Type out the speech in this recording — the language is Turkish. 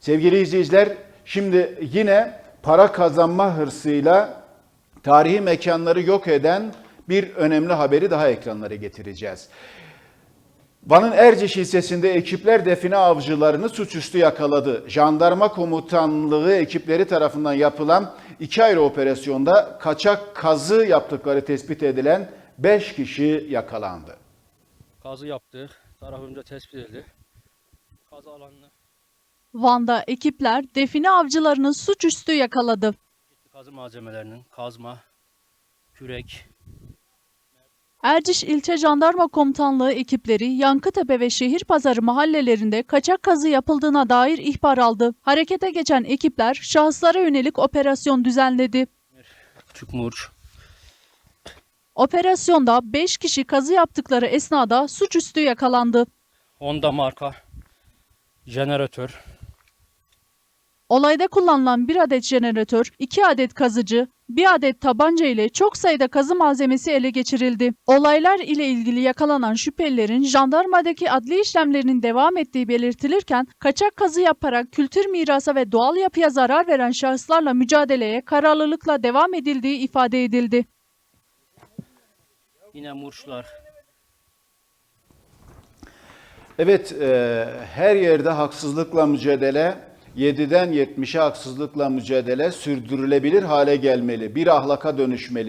Sevgili izleyiciler, şimdi yine para kazanma hırsıyla tarihi mekanları yok eden bir önemli haberi daha ekranlara getireceğiz. Van'ın Erciş ilçesinde ekipler define avcılarını suçüstü yakaladı. Jandarma komutanlığı ekipleri tarafından yapılan iki ayrı operasyonda kaçak kazı yaptıkları tespit edilen 5 kişi yakalandı. Kazı yaptık. Tarafımca tespit edildi. Kazı alanını Van'da ekipler define avcılarını suçüstü yakaladı. kazı malzemelerinin kazma, kürek, Erciş İlçe Jandarma Komutanlığı ekipleri Yankıtepe ve Şehirpazarı mahallelerinde kaçak kazı yapıldığına dair ihbar aldı. Harekete geçen ekipler şahıslara yönelik operasyon düzenledi. küçük murç, Operasyonda 5 kişi kazı yaptıkları esnada suçüstü yakalandı. Honda marka, jeneratör, Olayda kullanılan bir adet jeneratör, 2 adet kazıcı, bir adet tabanca ile çok sayıda kazı malzemesi ele geçirildi. Olaylar ile ilgili yakalanan şüphelilerin jandarmadaki adli işlemlerinin devam ettiği belirtilirken, kaçak kazı yaparak kültür mirasa ve doğal yapıya zarar veren şahıslarla mücadeleye kararlılıkla devam edildiği ifade edildi. yine murçlar, Evet, e, her yerde haksızlıkla mücadele, 7'den 70'e haksızlıkla mücadele sürdürülebilir hale gelmeli. Bir ahlaka dönüşmeli.